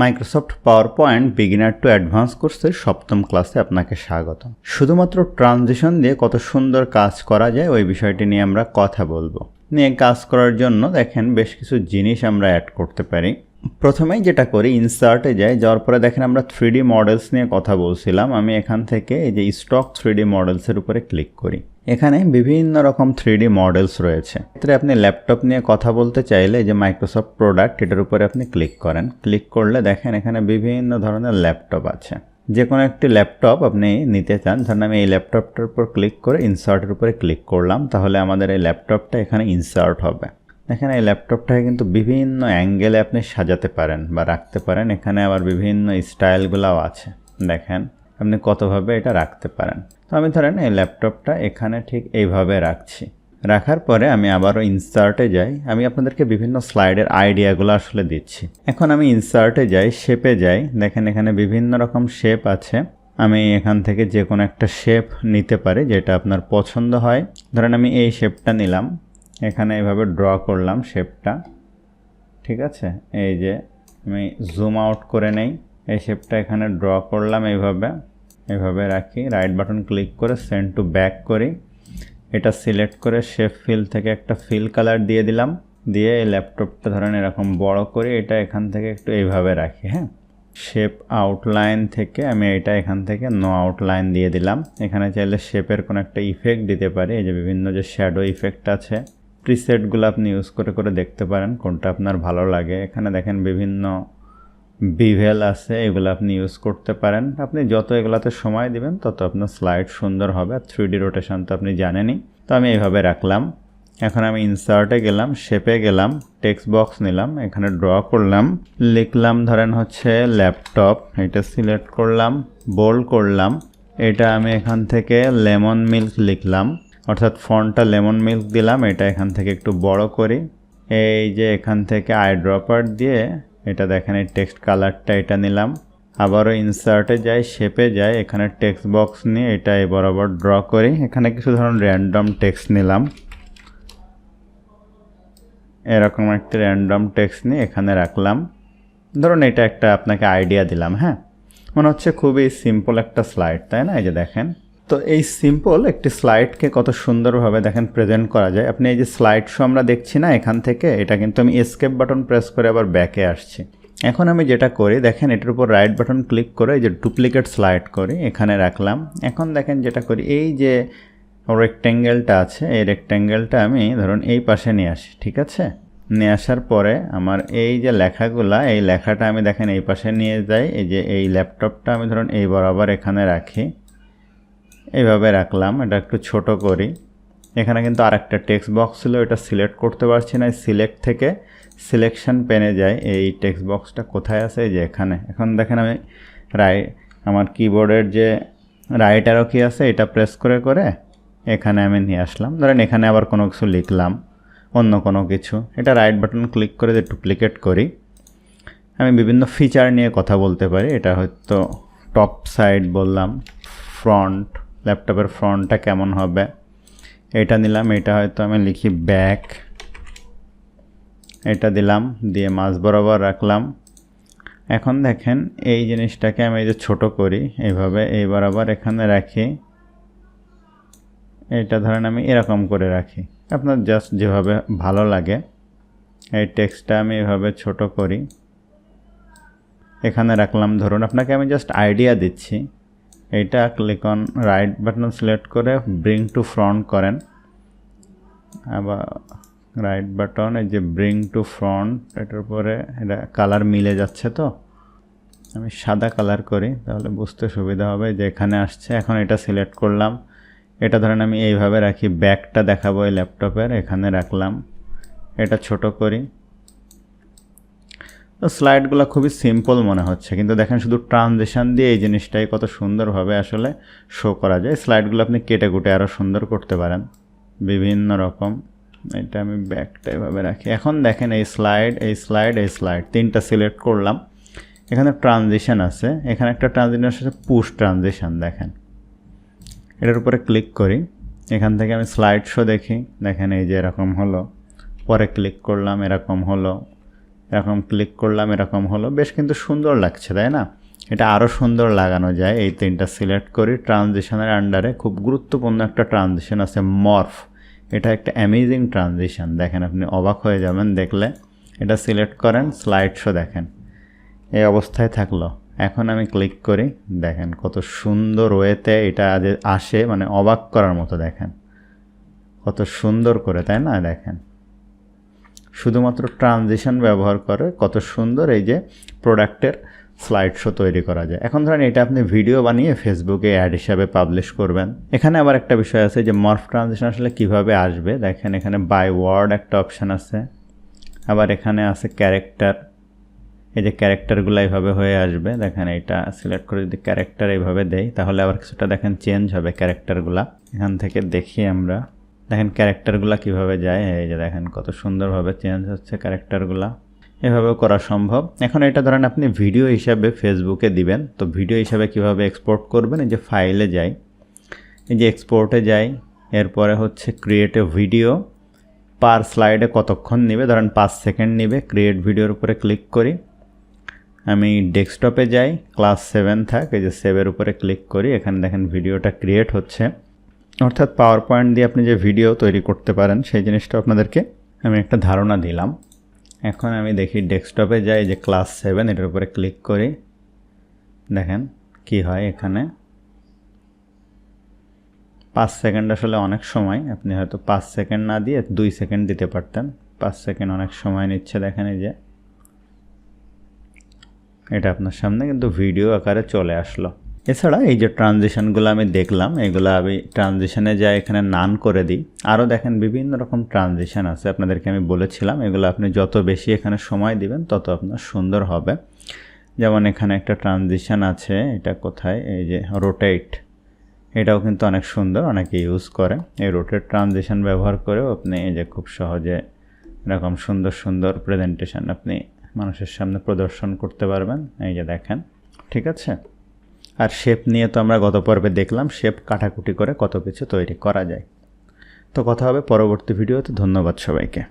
Microsoft PowerPoint beginner to advance কোর্সের সপ্তম ক্লাসে আপনাকে স্বাগত শুধুমাত্র ট্রানজিশন দিয়ে কত সুন্দর কাজ করা যায়, ওই বিষয়টি নিয়ে আমরা কথা বলব। নিয়ে কাজ করার জন্য দেখেন বেশ কিছু জিনিস আমরা অ্যাড করতে পারি। প্রথমেই যেটা করি ইনসার্টে যাই, যাওয়ার পরে দেখেন আমরা থ্রি মডেলস নিয়ে কথা বলছিলাম। আমি এখান থেকে এই যে স্টক থ্রি মডেলসের উপরে ক্লিক করি। এখানে বিভিন্ন রকম থ্রি মডেলস রয়েছে। ক্ষেত্রে আপনি ল্যাপটপ নিয়ে কথা বলতে চাইলে যে মাইক্রোসফট প্রোডাক্ট এটার উপরে আপনি ক্লিক করেন। ক্লিক করলে দেখেন এখানে বিভিন্ন ধরনের ল্যাপটপ আছে। যে কোনো একটি ল্যাপটপ আপনি নিতে চান, ধরেন আমি এই ল্যাপটপটার উপর ক্লিক করে ইনসার্টের উপরে ক্লিক করলাম, তাহলে আমাদের এই ল্যাপটপটা এখানে ইনসার্ট হবে। দেখেন এই ল্যাপটপটাকে কিন্তু বিভিন্ন অ্যাঙ্গেলে আপনি সাজাতে পারেন বা রাখতে পারেন। এখানে আবার বিভিন্ন স্টাইলগুলোও আছে। দেখেন। আপনি কতভাবে এটা রাখতে পারেন। তো আমি ধরেন এই ল্যাপটপটা এখানে ঠিক এইভাবে রাখছি। রাখার পরে আমি আবারও ইনসার্টে যাই। আমি আপনাদেরকে বিভিন্ন স্লাইডের আইডিয়াগুলো আসলে দিচ্ছি। এখন আমি ইনসার্টে যাই শেপে যাই। দেখেন এখানে বিভিন্ন রকম শেপ আছে। আমি এখান থেকে যে কোনো একটা শেপ নিতে পারি যেটা আপনার পছন্দ হয়। ধরেন আমি এই শেপটা নিলাম। এখানে এইভাবে ড্র করলাম শেপটা ঠিক আছে? এই যে আমি জুম আউট করে নেই। এই শেপটা এখানে ড্র করলাম এইভাবে। এইভাবে রাখি রাইট বাটন ক্লিক করে সেন্ড টু ব্যাক করি। এটা সিলেক্ট করে শেপ ফিল থেকে একটা ফিল কালার দিয়ে দিলাম। দিয়ে এই ল্যাপটপটা ধরেন এরকম বড় করে এটা এখান থেকে একটু এইভাবে রাখি হ্যাঁ? শেপ আউটলাইন থেকে আমি এটা এখান থেকে নো আউটলাইন দিয়ে দিলাম। এখানে চাইলে শেপের কোনো একটা ইফেক্ট দিতে পারি। এই যে বিভিন্ন যে শ্যাডো ইফেক্ট আছে প্রিসেটগুলো আপনি ইউজ করে করে দেখতে পারেন, কোনটা আপনার ভালো লাগে। এখানে দেখেন বিভিন্ন বিভেল আছে, এগুলো আপনি ইউজ করতে পারেন। আপনি যত এগুলাতে সময় দিবেন, তত আপনার স্লাইড সুন্দর হবে আর থ্রি ডি রোটেশন তো আপনি জানেনই। তো আমি এইভাবে রাখলাম। এখন আমি ইনসার্টে গেলাম শেপে গেলাম টেক্সট বক্স নিলাম, এখানে ড্র করলাম। লিখলাম, ধরেন হচ্ছে ল্যাপটপ এটা সিলেক্ট করলাম বোল্ড করলাম। এটা আমি এখান থেকে লেমন মিল্ক লিখলাম। অর্থাৎ ফন্টটা লেমন মিল্ক দিলাম, এটা এখান থেকে একটু বড় করি। এই যে এখান থেকে আই ড্রপার দিয়ে এটা দেখেন, এই টেক্সট কালারটা এটা নিলাম। আবারও ইনসার্টে যাই শেপে যাই, এখানে টেক্সট বক্স নিয়ে এটা এই বরাবর ড্র করি। এখানে কিছু ধরুন র্যান্ডম টেক্সট নিলাম। এরকম একটা র্যান্ডম টেক্সট নিয়ে এখানে রাখলাম। ধরুন এটা একটা আপনাকে আইডিয়া দিলাম হ্যাঁ? মনে হচ্ছে খুবই সিম্পল একটা স্লাইড তাই না? এই যে দেখেন। তো এই সিম্পল একটি স্লাইডকে কত সুন্দরভাবে দেখেন প্রেজেন্ট করা যায়। আপনি এই যে স্লাইড শো আমরা দেখছি না, এখান থেকে এটা কিন্তু আমি এসকেপ বাটন প্রেস করে আবার ব্যাকে আসছি। এখন আমি যেটা করি, দেখেন এটার উপর রাইট বাটন ক্লিক করে এই যে ডুপ্লিকেট স্লাইড করি, এখানে রাখলাম। এখন দেখেন যেটা করি, এই যে রেক্ট্যাঙ্গেলটা আছে, এই রেক্ট্যাঙ্গেলটা আমি ধরুন এই পাশে নিয়ে আসি, ঠিক আছে? নিয়ে আসার পরে আমার এই যে লেখাগুলা, এই লেখাটা আমি দেখেন এই পাশে নিয়ে যাই, এই যে এই ল্যাপটপটা আমি ধরুন এই বরাবর এখানে রাখি। এইভাবে রাখলাম, এটা একটু ছোট করি। এখানে কিন্তু আরেকটা টেক্সট বক্স ছিল, এটা সিলেক্ট করতে পারছি না সিলেক্ট থেকে সিলেকশন পেনে যায় এই টেক্সট বক্সটা কোথায় আছে যে এখানে। এখন দেখেন আমি রাই আমার কিবোর্ডের যে রাইট আরও কি আছে, এটা প্রেস করে করে এখানে আমি নিয়ে আসলাম। ধরেন এখানে আবার কোনো কিছু লিখলাম, অন্য কোনো কিছু। এটা রাইট বাটন ক্লিক করে যে ডুপ্লিকেট করি। আমি বিভিন্ন ফিচার নিয়ে কথা বলতে পারি, এটা হয়তো টপ সাইড বললাম ফ্রন্ট ল্যাপটপের ফ্রন্টটা কেমন হবে? এটা নিলাম, এটা হয়তো আমি লিখি ব্যাক এটা দিলাম, দিয়ে মাছ বরাবর রাখলাম। এখন দেখেন, এই জিনিসটাকে আমি এই যে ছোটো করি, এইভাবে এই বরাবর এখানে রাখি। এটা ধরেন আমি এরকম করে রাখি। আপনার জাস্ট যেভাবে ভালো লাগে। এই টেক্সটটা আমি এভাবে ছোট করি। এখানে রাখলাম, ধরুন আপনাকে আমি জাস্ট আইডিয়া দিচ্ছি। এইটা click on right button select করে ব্রিং টু ফ্রন্ট করেন। আবার রাইট বাটন এই যে ব্রিং টু ফ্রন্ট এটার পরে এটা কালার মিলে যাচ্ছে তো। আমি সাদা কালার করি, তাহলে বুঝতে সুবিধা হবে যে এখানে আসছে। এখন এটা সিলেক্ট করলাম। এটা ধরেন আমি এইভাবে রাখি ব্যাকটা দেখাবো এই ল্যাপটপের এখানে রাখলাম। এটা ছোট করি। তো স্লাইডগুলো খুবই সিম্পল মনে হচ্ছে, কিন্তু দেখেন শুধু ট্রানজেকশান দিয়ে এই জিনিসটাই কত সুন্দরভাবে আসলে শো করা যায়। স্লাইডগুলো আপনি কেটে কুটে আরও সুন্দর করতে পারেন, বিভিন্ন রকম। এটা আমি ব্যাকটা এভাবে রাখি। এখন দেখেন এই স্লাইড এই স্লাইড এই স্লাইড, তিনটা সিলেক্ট করলাম। এখানে ট্রানজিশন আছে, এখানে একটা ট্রানজিশন আছে, পুশ ট্রানজিশন, দেখেন। এটার উপরে ক্লিক করি, এখান থেকে আমি স্লাইড শো দেখি, দেখেন এই যে এরকম হলো। পরে ক্লিক করলাম, এরকম হলো। এরকম ক্লিক করলাম, এরকম হলো। বেশ কিন্তু সুন্দর লাগছে, তাই না? এটা আরও সুন্দর লাগানো যায়। এই তিনটা সিলেক্ট করি। ট্রানজিশনের আন্ডারে খুব গুরুত্বপূর্ণ একটা ট্রানজিশন আছে মর্ফ এটা একটা অ্যামেজিং ট্রানজিশন দেখেন, আপনি অবাক হয়ে যাবেন দেখলে। এটা সিলেক্ট করেন স্লাইড শো দেখেন। এই অবস্থায় থাকল। এখন আমি ক্লিক করি, দেখেন কত সুন্দর ওয়েতে এটা আসে মানে অবাক করার মতো দেখেন। কত সুন্দর করে, তাই না? দেখেন। শুধুমাত্র ট্রানজিশন ব্যবহার করে কত সুন্দর এই যে প্রোডাক্টের স্লাইড শো তৈরি করা যায়। এখন ধরেন এটা আপনি ভিডিও বানিয়ে ফেসবুকে অ্যাড হিসাবে পাবলিশ করবেন। এখানে আবার একটা বিষয় আছে যে মর্ফ ট্রানজিশন আসলে কীভাবে আসবে? দেখেন এখানে বাই ওয়ার্ড একটা অপশান আছে। আবার এখানে আছে ক্যারেক্টার এই যে ক্যারেক্টারগুলো এইভাবে হয়ে আসবে। দেখেন এটা সিলেক্ট করে যদি ক্যারেক্টার এইভাবে দেই, তাহলে আবার কিছুটা দেখেন চেঞ্জ হবে ক্যারেক্টারগুলা এখান থেকে দেখি আমরা। দেখেন ক্যারেক্টারগুলা কীভাবে যায়, এই যে দেখেন কত সুন্দরভাবে চেঞ্জ হচ্ছে ক্যারেক্টারগুলা। এভাবেও করা সম্ভব। এখন এটা ধরেন আপনি ভিডিও হিসাবে ফেসবুকে দিবেন, তো ভিডিও হিসাবে কীভাবে এক্সপোর্ট করবেন, এই যে ফাইলে যাই, এই যে এক্সপোর্টে যাই, এরপরে হচ্ছে ক্রিয়েট এ ভিডিও পার স্লাইডে কতক্ষণ নেবে, ধরেন পাঁচ সেকেন্ড নেবে ক্রিয়েট ভিডিওর উপরে ক্লিক করি। আমি ডেস্কটপে যাই ক্লাস সেভেন থাক, এই যে সেভের উপরে ক্লিক করি, এখানে দেখেন ভিডিওটা ক্রিয়েট হচ্ছে। অর্থাৎ পাওয়ার পয়েন্ট দিয়ে আপনি যে ভিডিও তৈরি করতে পারেন, সেই জিনিসটা আপনাদেরকে আমি একটা ধারণা দিলাম। এখন আমি দেখি ডেস্কটপে যাই, যে ক্লাস সেভেন এটার উপরে ক্লিক করি। দেখেন কি হয় এখানে। পাঁচ সেকেন্ড আসলে অনেক সময়, আপনি হয়তো পাঁচ সেকেন্ড না দিয়ে দুই সেকেন্ড দিতে পারতেন। পাঁচ সেকেন্ড অনেক সময় নিচ্ছে, দেখেন এই যে। এটা আপনার সামনে কিন্তু ভিডিও আকারে চলে আসলো। এছাড়া এই যে ট্রানজিশনগুলো আমি দেখলাম, এগুলো আমি ট্রানজিশনে যাই এখানে নান করে দিই, আরও দেখেন বিভিন্ন রকম ট্রানজিশন আছে আপনাদেরকে আমি বলেছিলাম, এগুলো আপনি যত বেশি এখানে সময় দিবেন, তত আপনার সুন্দর হবে। যেমন এখানে একটা ট্রানজিশন আছে, এটা কোথায়? এই যে রোটেট, এটাও কিন্তু অনেক সুন্দর, অনেকে ইউজ করে। এই রোটেট ট্রানজিশন ব্যবহার করেও আপনি এই যে খুব সহজে এরকম সুন্দর সুন্দর প্রেজেন্টেশন আপনি মানুষের সামনে প্রদর্শন করতে পারবেন। এই যে দেখেন, ঠিক আছে? আর শেপ নিয়ে তো আমরা গত পর্বে দেখলাম শেপ কাটাকুটি করে কত কিছু তৈরি করা যায়। তো কথা হবে পরবর্তী ভিডিওতে ধন্যবাদ সবাইকে।